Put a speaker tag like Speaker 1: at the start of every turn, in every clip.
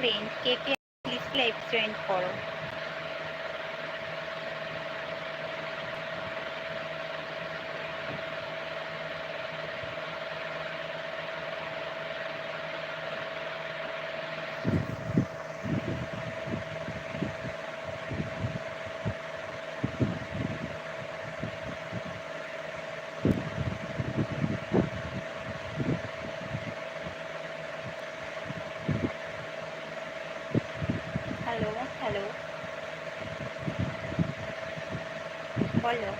Speaker 1: Friend কে কে please live join করো হ্যালো হ্যালো বলো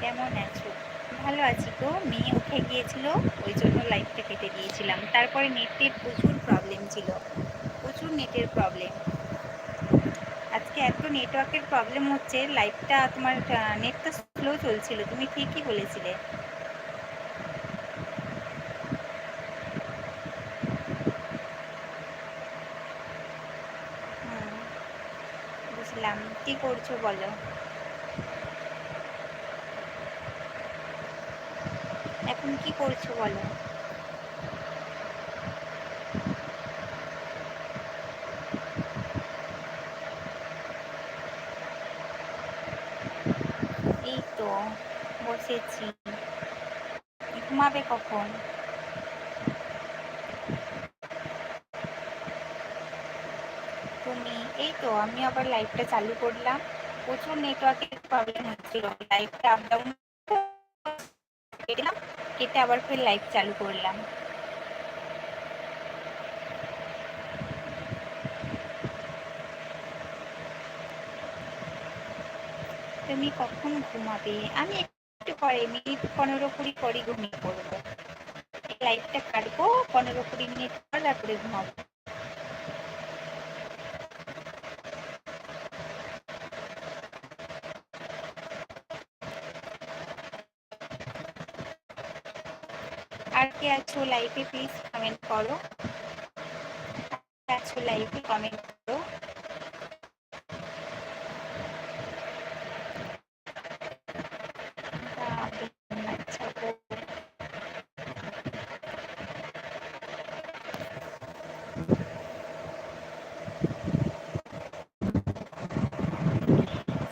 Speaker 1: কেমন আছো? ভালো আছি তো। মেয়ে উঠে গিয়েছিল, ওই জন্য লাইফটা কেটে দিয়েছিলাম। তারপরে নেটের প্রচুর প্রবলেম ছিল। প্রচুর নেটের প্রবলেম আজকে এত নেটওয়ার্কের প্রবলেম হচ্ছে লাইফটা তোমার নেটটা চলছিল তুমি ঠিকই বলেছিলে। বুঝলাম। কি করছ বলো? এখন কি করছ বলো এই তো বসেছি ঘুমাবে কখন? তুমি, এই তো আমি আবার লাইভটা চালু করলাম। প্রচুর নেটওয়ার্কের প্রবলেম হচ্ছিল। লাইভটা আপ ডাউন কেটে আবার ফের লাইভ চালু করলাম। তুমি কখন ঘুমাবে? আমি পরে মিনিট পনেরো কুড়ি পরে ঘুমিয়ে পড়ব। লাইটটা কাটবো, পনেরো কুড়ি মিনিট পর তারপরে ঘুমাবো। আর কে আছো লাইভে প্লিজ কমেন্ট করো। আছো লাইভে কমেন্ট করো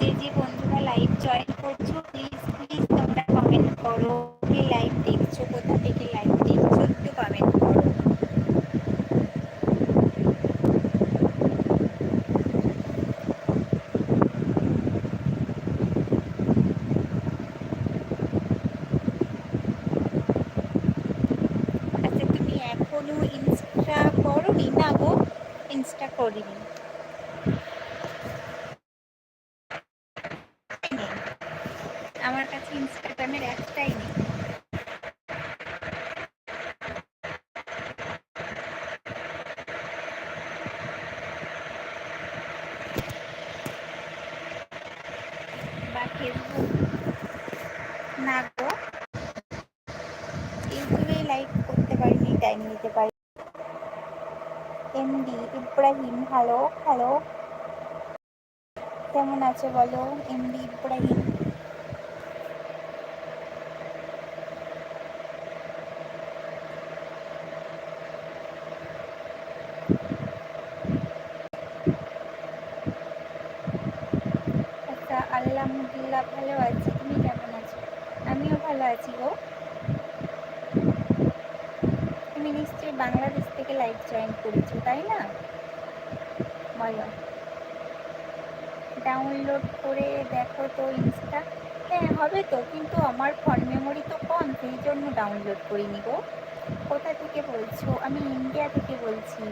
Speaker 1: যে যে বন্ধুরা লাইভ জয়েন করছ প্লিজ প্লিজ তোমরা কমেন্ট করো কে লাইভ দেখছ কোথা থেকে লাইভ দেখছ একটু কমেন্ট করো আচ্ছা তুমি এখনও ইনস্টা করোনি না গো ইনস্টা করিনি আমার কাছে ইনস্টাগ্রামের অ্যাপটাই নেই বা ফেসবুক না গো ইউটিউবে লাইভ করতে পারিনি নিতে পারি। এমডি ইব্রাহিম হ্যালো হ্যালো কেমন আছে বলো? এমডি ইব্রাহিম আচ্ছা আলহামদুলিল্লাহ ভালো আছি তুমি কেমন আছো আমিও ভালো আছি গো তুমি নিশ্চয়ই বাংলাদেশ থেকে লাইভ জয়েন করেছ, তাই না? বলো। ডাউনলোড করে দেখো তো ইনস্টা। হ্যাঁ হবে তো, কিন্তু আমার ফোন মেমোরি তো কম, সেই জন্য ডাউনলোড করিনি গো। কোথা থেকে বলছো? আমি ইন্ডিয়া থেকে বলছি।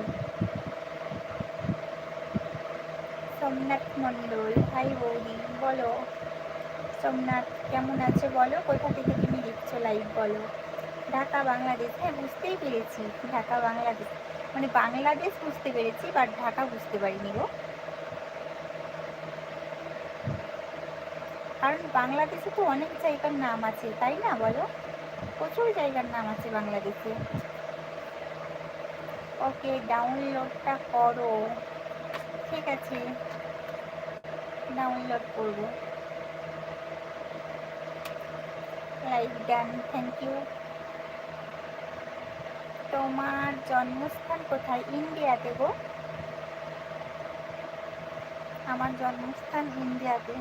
Speaker 1: সোমনাথ মণ্ডল, হাই বৌদি, বলো। সোমনাথ, কেমন আছে বলো? কোথা থেকে তুমি দেখছ লাইভ বলো? ঢাকা, বাংলাদেশ হ্যাঁ বুঝতেই পেরেছি ঢাকা, বাংলাদেশ। মানে বাংলাদেশ বুঝতে পেরেছি বাট ঢাকা বুঝতে পারিনি গো। কারণ বাংলাদেশে তো অনেক জায়গার নাম আছে, তাই না বলো? প্রচুর জায়গার নাম আছে বাংলাদেশে। ওকে ডাউনলোডটা করো। ঠিক আছে। ডাউনলোড করব। লাইক ডান থ্যাংক ইউ তোমার জন্মস্থান কোথায়? ইন্ডিয়াতে গো। আমার জন্মস্থান ইন্ডিয়াতে।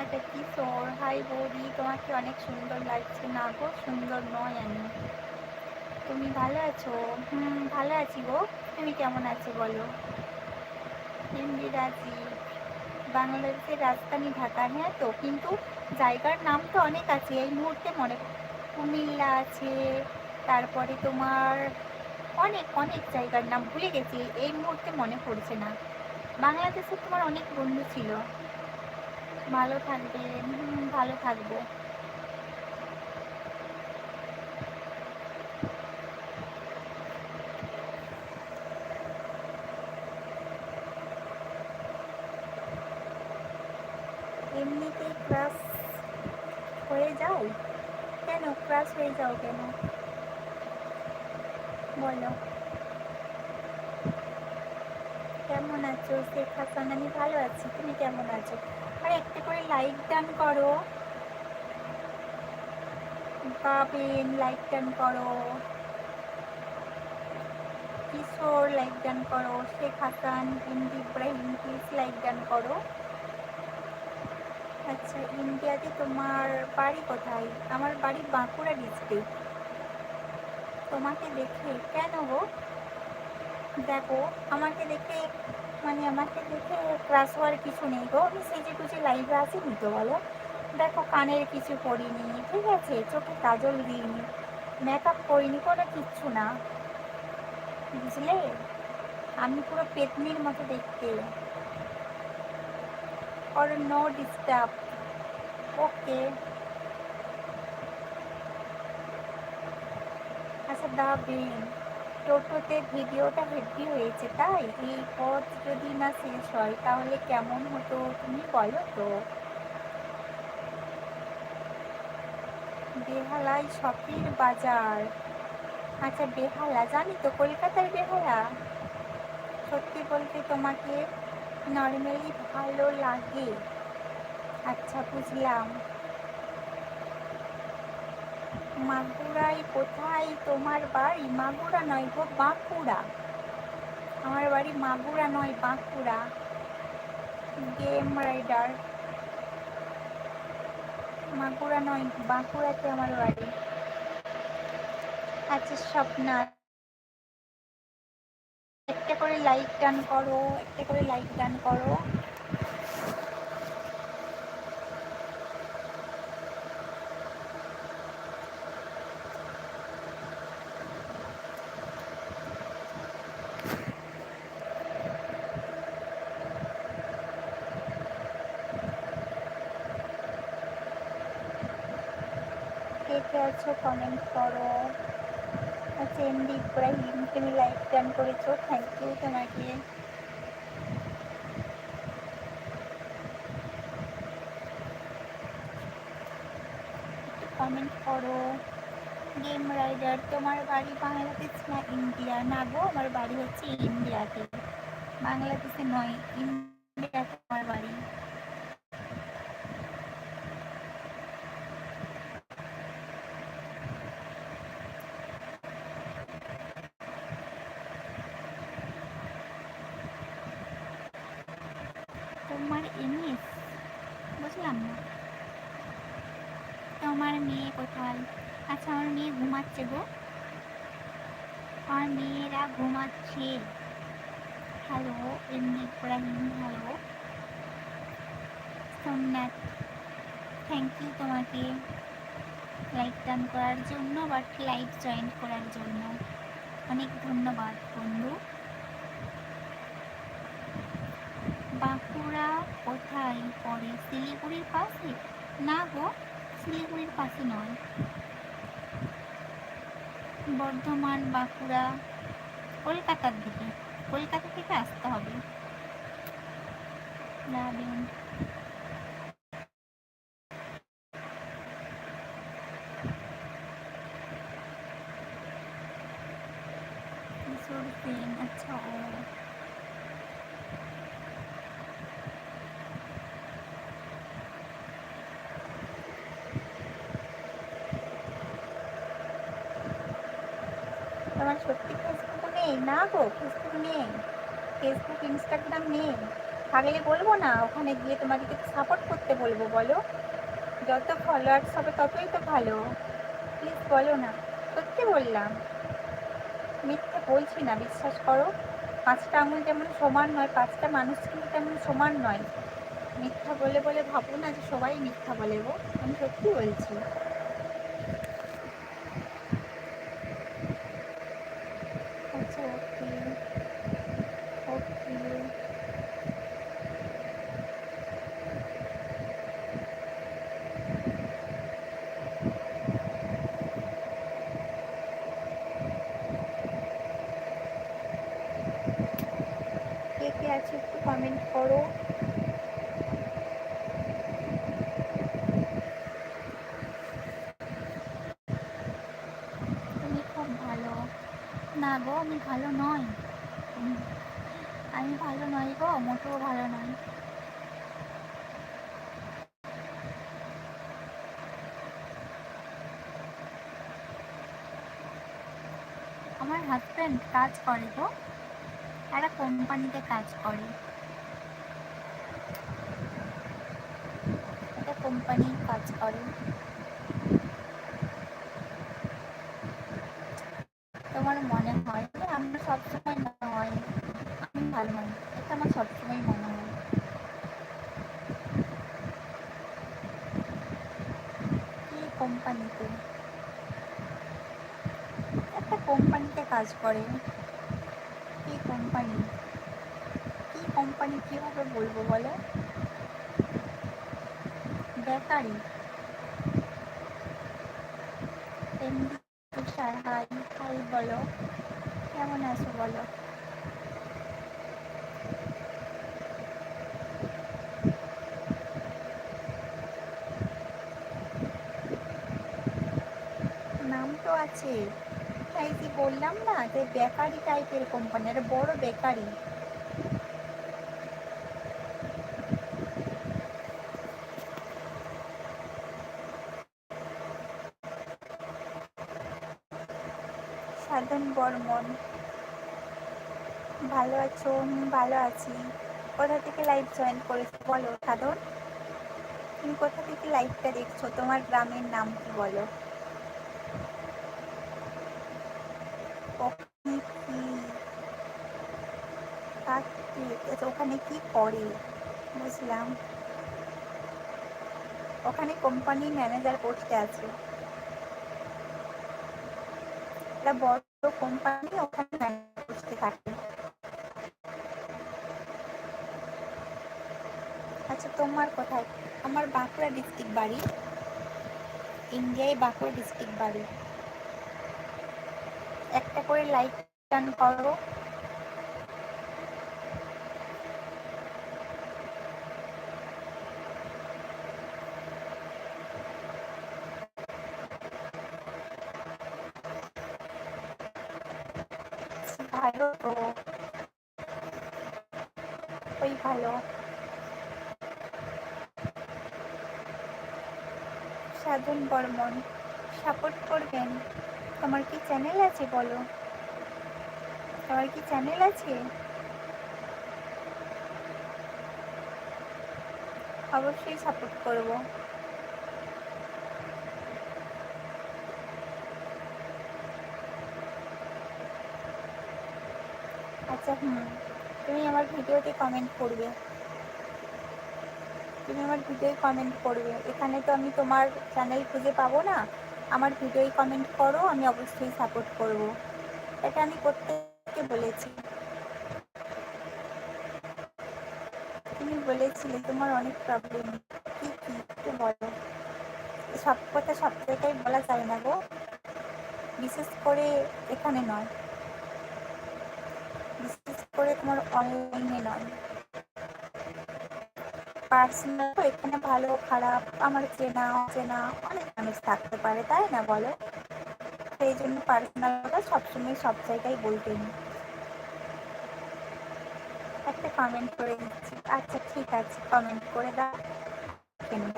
Speaker 1: আচ্ছা কিশোর হাই বৌদি, তোমাকে অনেক সুন্দর লাগছে। না গো, সুন্দর নয় আমি। তুমি ভালো আছো? হুম, ভালো আছি গো। তুমি কেমন আছো বলো? হিন্দি রাজি। বাংলাদেশের রাজধানী ঢাকা। হ্যাঁ তো, কিন্তু জায়গার নাম তো অনেক আছে, এই মুহূর্তে মনে কুমিল্লা আছে, তারপরে তোমার অনেক অনেক জায়গার নাম ভুলে গেছি, এই মুহূর্তে মনে পড়ছে না। বাংলাদেশে তোমার অনেক বন্ধু ছিল। ভালো থাকবেন ভালো থাকব এমনিতেই ক্লাস হয়ে যাও কেন ক্লাস হয়ে কেন বলো কেমন আছো শেখ হাসান আমি ভালো আছি তুমি কেমন আছো আর একটা করে লাইক ডান করো পাবেন লাইক ডান করো কিশোর লাইক ডান করো Sheikh Hasan Hindi Ibrahim please like done করো আচ্ছা ইন্ডিয়াতে তোমার বাড়ি কোথায়? আমার বাড়ি বাঁকুড়া ডিস্ট্রিক্ট তোমাকে দেখে কেন গো? দেখো, আমাকে দেখে মানে আমাকে দেখে ক্লাস হওয়ার কিছু নেই গো। আমি সেজে টুজে লাইভে আসিনি তো বলো। দেখো, কানের কিছু করিনি ঠিক আছে? চোখে কাজল দিইনি মেকআপ করিনি, কোনো কিচ্ছু না। বুঝলে? আমি পুরো পেতনির মতো দেখতে। Or no disturb ওকে আচ্ছা দা বেন টোটোতে ভিডিওটা হেভি হয়েছে, তাই? এই পথ যদি না শেষ হয়, তাহলে কেমন হতো তুমি বলো তো? বেহালায় শপির বাজার। আচ্ছা বেহালা, জানি তো, কলকাতার বেহালা? সত্যি বলতে তোমাকে নর্মালি ভালো লাগে। আচ্ছা বুঝলাম। মাগুরায় কোথায় তোমার বাড়ি? মাগুরা নয় গো, বাঁকুড়া। আমার বাড়ি মাগুরা নয়, বাঁকুড়া। গেম রাইডার মাগুরা নয়, বাঁকুড়াতে আমার বাড়ি। আচ্ছা স্বপ্না একটা করে লাইক ডান করো একটা করে লাইক ডান করো। কে কে কমেন্ট করো। আচ্ছা এমডি ইব্রাহিম তুমি লাইক ডান করেছ থ্যাংক ইউ তোমাকে। কমেন্ট করো। গেম রাইডার তোমার বাড়ি বাংলাদেশ না ইন্ডিয়া না গো, আমার বাড়ি হচ্ছে ইন্ডিয়াতে বাংলাদেশে নয় ইন্ডিয়াতে আমার বাড়ি তোমার এমএস বুঝলাম না তোমার মেয়ে কোথায়? আচ্ছা আমার মেয়ে ঘুমাচ্ছে গো। আমার মেয়েরা ঘুমাচ্ছে। হ্যালো এমনি Ibrahim hello Somnath thank you তোমাকে। লাইক ডান করার জন্য বাট লাইভ জয়েন করার জন্য। অনেক ধন্যবাদ, বন্ধু। বাঁকুড়া কোথায় পড়ে? শিলিগুড়ির পাশে? না গো। শিলিগুড়ির পাশে নয়। বর্ধমান বাঁকুড়া কলকাতার দিকে। কলকাতা থেকে আসতে হবে। আচ্ছা। সত্যি ফেসবুক নেই। না গো ফেসবুক নেই। ফেসবুক ইনস্টাগ্রাম নেই। থাকলে বলব না, ওখানে গিয়ে তোমাকে সাপোর্ট করতে বলব, বলো? যত ফলোয়ার্স হবে ততই তো ভালো। প্লিজ বলো না। সত্যি বললাম। মিথ্যে বলছি না, বিশ্বাস করো। পাঁচটা আঙুল যেমন সমান নয়, পাঁচটা মানুষ কিন্তু তেমন সমান নয়। মিথ্যা বলে বলে ভাবো না যে সবাই মিথ্যা বলে গো। আমি সত্যি বলছি আচ্ছা ওকে ওকে কে কে আছে একটু কমেন্ট করো তুমি খুব ভালো না গো আমি ভালো নই উম, আমি ভালো নই গো মোটেও ভালো নই আমার হাজব্যান্ড কাজ করে গো। একটা কোম্পানিতে কাজ করে। একটা কোম্পানি কাজ করে তোমার মনে হয় যে আমরা সবসময় নয় আমি ভালো নই এটা আমার সবসময় মনে হয় কি কোম্পানিতে একটা কোম্পানিতে কাজ করে। কি কোম্পানি কি কোম্পানি কীভাবে বলব বলো? বেকারি তুষার হাই হাই বলো। কেমন আছো বলো নাম তো আছে তাই যে যে বেকারি টাইপের কোম্পানি একটা বড় বেকারি। সাধন বর্মন, ভালো আছো? ভালো আছি। কোথা থেকে লাইভ জয়েন করেছ বলো সাধন? তুমি কোথা থেকে লাইভটা দেখছ? তোমার গ্রামের নাম কি বলো ওখানে কি আচ্ছা, ওখানে কি করে? বুঝলাম। ওখানে কোম্পানি ম্যানেজার পোস্টে আছে। একটা বড় কোম্পানি ওখানে ম্যানেজার পোস্টে থাকে। আচ্ছা তোমার কোথায়? আমার বাঁকুড়া ডিস্ট্রিক্ট বাড়ি। ইন্ডিয়ায় বাঁকুড়া ডিস্ট্রিক্ট বাড়ি। একটা করে লাইক টান করো ভালো তো ওই ভালো সাধন বর্মন সাপোর্ট করবেন তোমার কি চ্যানেল আছে বলো। তোমার কি চ্যানেল আছে? অবশ্যই সাপোর্ট করব। আচ্ছা হুম। তুমি আমার ভিডিওতে কমেন্ট করবে। তুমি আমার ভিডিওয় কমেন্ট করবে। এখানে তো আমি তোমার চ্যানেল খুঁজে পাবো না? আমার ভিডিওয় কমেন্ট করো, আমি অবশ্যই সাপোর্ট করব। এটা আমি প্রত্যেককে বলেছি। তুমি বলেছিলে তোমার অনেক প্রবলেম কি কি? একটু বলো। সব কথা সব জায়গায় বলা যায় না গো। বিশেষ করে এখানে নয়। বিশেষ করে তোমার অনলাইনে নয়। পার্সোনাল এখানে ভালো, খারাপ, আমার চেনা, অচেনা, অনেক মানুষ থাকতে পারে, তাই না বলো? সেই জন্য পার্সোনালটা সবসময় সব জায়গায় বলতে নেই একটা কমেন্ট করে দিচ্ছি। আচ্ছা ঠিক আছে কমেন্ট করে দাও দেখে নেব।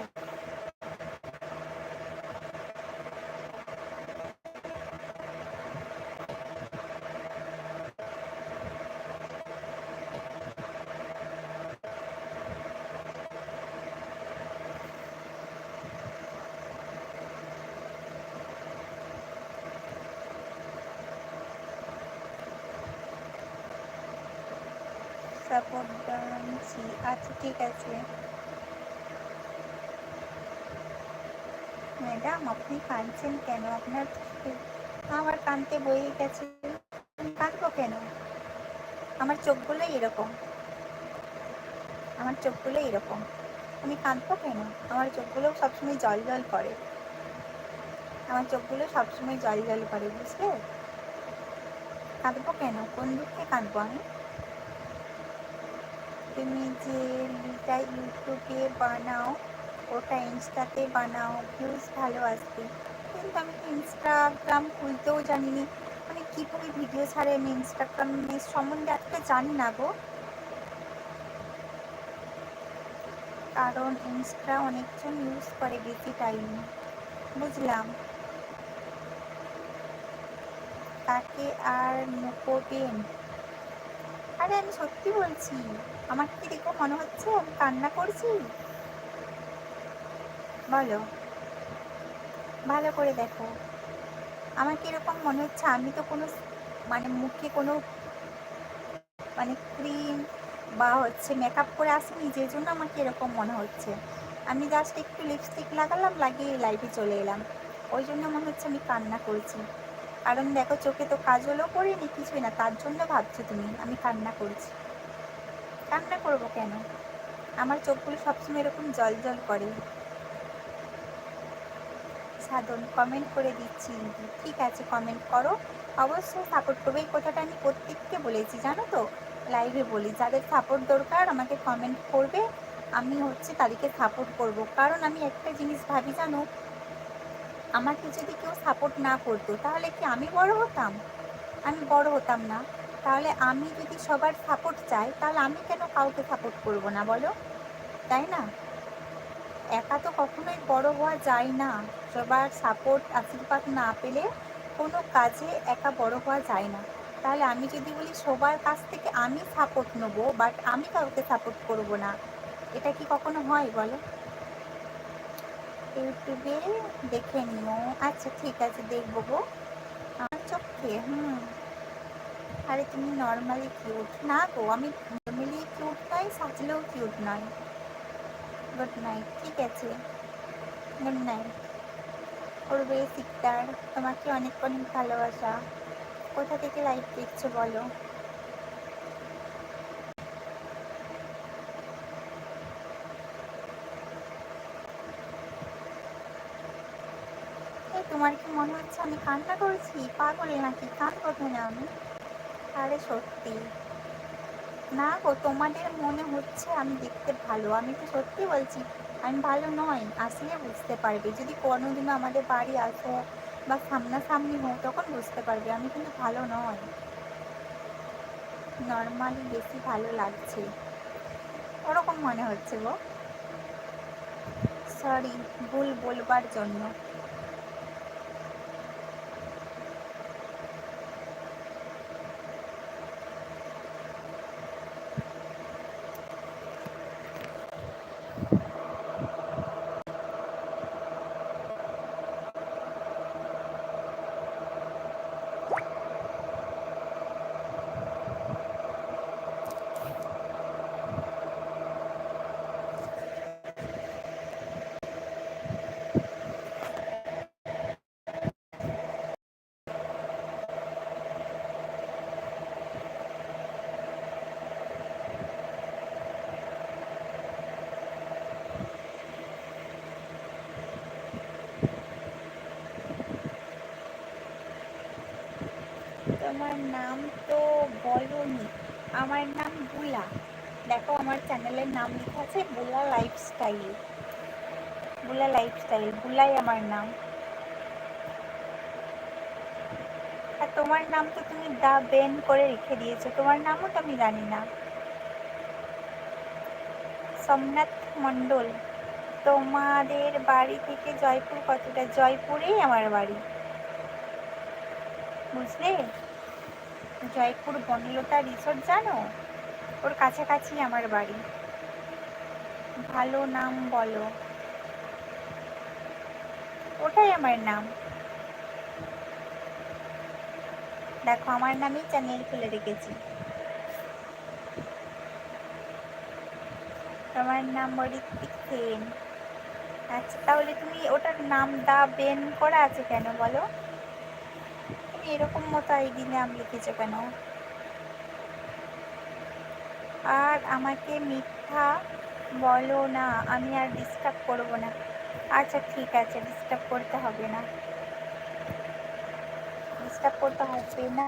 Speaker 1: সাপোর্ট জানাচ্ছি আচ্ছা ঠিক আছে। ম্যাডাম, আপনি কাঁদছেন কেন? আপনার আমার কানতে বয়ে গেছে। কাঁদবো কেন? আমার চোখগুলো এরকম। আমার চোখগুলো এরকম। আমি কাঁদবো কেন? আমার চোখগুলো সবসময় জল জল করে। আমার চোখগুলো সবসময় জল জল করে, বুঝলে? কাঁদবো কেন? কোন দিকে কাঁদবো আমি? তুমি যে লিটা ইউটিউবে বানাও, ওটা ইনস্টাতে বানাও ভিউজ ভালো আসবে। কিন্তু আমি ইনস্টাগ্রাম খুলতেও জানি মানে কীভাবে ভিডিও ছাড়ে আমি ইনস্টাগ্রামের সম্বন্ধে একটা জানি না গো। কারণ ইনস্টা অনেকজন ইউজ করে বেশি টাইম বুঝলাম। তাকে আর মুকোবেন আরে আমি সত্যি বলছি, আমার কি দেখো মনে হচ্ছে আমি কান্না করছি? বলো। ভালো করে দেখো। আমার কীরকম মনে হচ্ছে আমি তো কোনো মানে মুখে কোনো মানে ক্রিম বা হচ্ছে মেকআপ করে আসিনি, যে জন্য আমাকে এরকম মনে হচ্ছে। আমি জাস্ট একটু লিপস্টিক লাগালাম, লাগিয়ে লাইভে চলে এলাম। ওই জন্য মনে হচ্ছে আমি কান্না করেছি। কারণ দেখো, চোখে তো কাজলও করিনি কিছুই না। তার জন্য ভাবছ তুমি, আমি কান্না করছি। কান্না করব কেন? আমার চোখগুলো সবসময় এরকম জল জল করে। সাধন কমেন্ট করে দিচ্ছি। ঠিক আছে কমেন্ট করো। অবশ্যই সাপোর্ট করবে। এই কথাটা আমি প্রত্যেককে বলেছি, জানো তো? লাইভে বলি। যাদের সাপোর্ট দরকার, আমাকে কমেন্ট করবে। আমি হচ্ছে তাদেরকে সাপোর্ট করব। কারণ আমি একটা জিনিস ভাবি, জানো? আমাকে যদি কেউ সাপোর্ট না করতো, তাহলে কি আমি বড় হতাম? আমি বড় হতাম না। তাহলে আমি যদি সবার সাপোর্ট চাই, তাহলে আমি কেন কাউকে সাপোর্ট করব না বলো? তাই না? একা তো কখনোই বড় হওয়া যায় না। সবার সাপোর্ট আশীর্বাদ না পেলে কোনো কাজে একা বড় হওয়া যায় না। তাহলে আমি যদি বলি, সবার কাছ থেকে আমি সাপোর্ট নেব বাট আমি কাউকে সাপোর্ট করব না, এটা কি কখনো হয় বলো? ইউটিউবে দেখে নিও। আচ্ছা ঠিক আছে, দেখব গো। আমার চোখে, হুম। আরে, তুমি নর্মালি কিউট না গো, আমি নর্মালি কিউট নয় সাজলেও কিউট নয় গুড নাইট ঠিক আছে। গুড নাইট করবে সিকদার তোমাকে অনেক অনেক ভালোবাসা। কোথা থেকে লাইভ দেখছ বলো? তোমার কি মনে হচ্ছে আমি কান্না করছি? পাগল নাকি কান কোথায় না আমি? আরে সত্যি। না গো, তোমাদের মনে হচ্ছে আমি দেখতে ভালো। আমি তো সত্যি বলছি, আমি ভালো নয় আসলে বুঝতে পারবে। যদি কোনোদিনও আমাদের বাড়ি আসো বা সামনাসামনি হোক তখন বুঝতে পারবে, আমি কিন্তু ভালো নয় নর্মালি বেশি ভালো লাগছে। ওরকম মনে হচ্ছে গো। সরি, ভুল বলবার জন্য। তোমার নাম তো বলনি, আমার নাম বুলা। দেখো আমার চ্যানেলের নাম লেখা আছে বুলা লাইফস্টাইল। বুলা লাইফস্টাইল, বুলাই আমার নাম। আর তোমার নাম তো তুমি দা বেন করে রেখে দিয়েছ, তোমার নামও তো আমি জানি না। সোমনাথ মণ্ডল, তোমাদের বাড়ি থেকে জয়পুর কতটা? জয়পুরেই আমার বাড়ি। বুঝলে? জয়পুর বনলতা রিসোর্ট জানো? ওর কাছাকাছি আমার বাড়ি। ভালো নাম বলো। ওটাই আমার নাম। দেখো, আমার নামেই চ্যানেল খুলে রেখেছি। তোমার নাম ঋত্বিক সেন। আচ্ছা তাহলে তুমি ওটার নাম দা বেন করা আছে কেন বলো? এরকম মতো আইডি নাম লিখেছে কেন? আর আমাকে মিথ্যা বলো না, আমি আর ডিস্টার্ব করব না। আচ্ছা ঠিক আছে ডিস্টার্ব করতে হবে না। ডিস্টার্ব করতে হবে না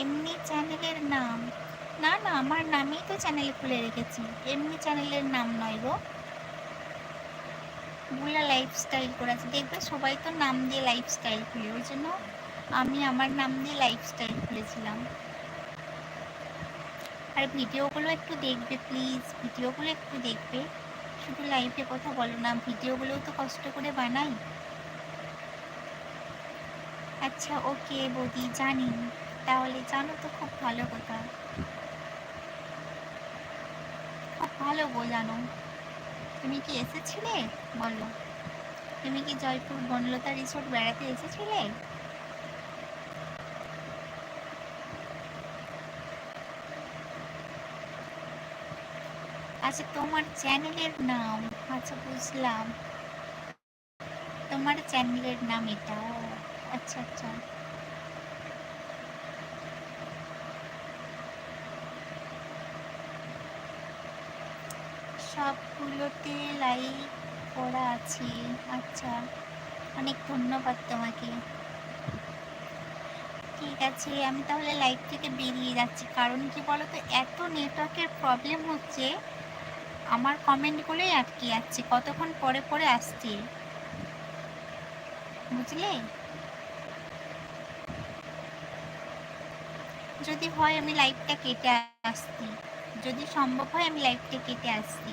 Speaker 1: এমনি চ্যানেলের নাম না না আমার নামেই তো চ্যানেল খুলে রেখেছি। এমনি চ্যানেলের নাম নয় গো। বুলা লাইফস্টাইল করেছে। দেখবে সবাই তো নাম দিয়ে লাইফস্টাইল খুলে। ওই জন্য আমি আমার নাম দিয়ে লাইফস্টাইল খুলেছিলাম। আর ভিডিওগুলো একটু দেখবে প্লিজ ভিডিওগুলো একটু দেখবে। শুধু লাইভে কথা বলো না, ভিডিওগুলোও তো কষ্ট করে বানাই। আচ্ছা ওকে বৌদি, জানি। তাহলে জানো তো খুব ভালো কথা। ভালো জানো তুমি কি এসেছিলে? বলো। তুমি কি জয়পুর বনলতা রিসোর্ট বেড়াতে এসেছিলে? আচ্ছা তোমার চ্যানেলের নাম। আচ্ছা বুঝলাম। তোমার চ্যানেলের নাম এটা। আচ্ছা আচ্ছা। সবগুলোতে লাইক করা আছে। আচ্ছা অনেক ধন্যবাদ তোমাকে। ঠিক আছে, আমি তাহলে লাইভ থেকে বেরিয়ে যাচ্ছি। কারণ কি বলো তো এত নেটওয়ার্কের প্রবলেম হচ্ছে, আমার কমেন্টগুলোই আটকে যাচ্ছে। কতক্ষণ পরে পরে আসছে। বুঝলে? যদি হয়, আমি লাইভটা কেটে আসছি। যদি সম্ভব হয় আমি লাইভটা কেটে আসছি।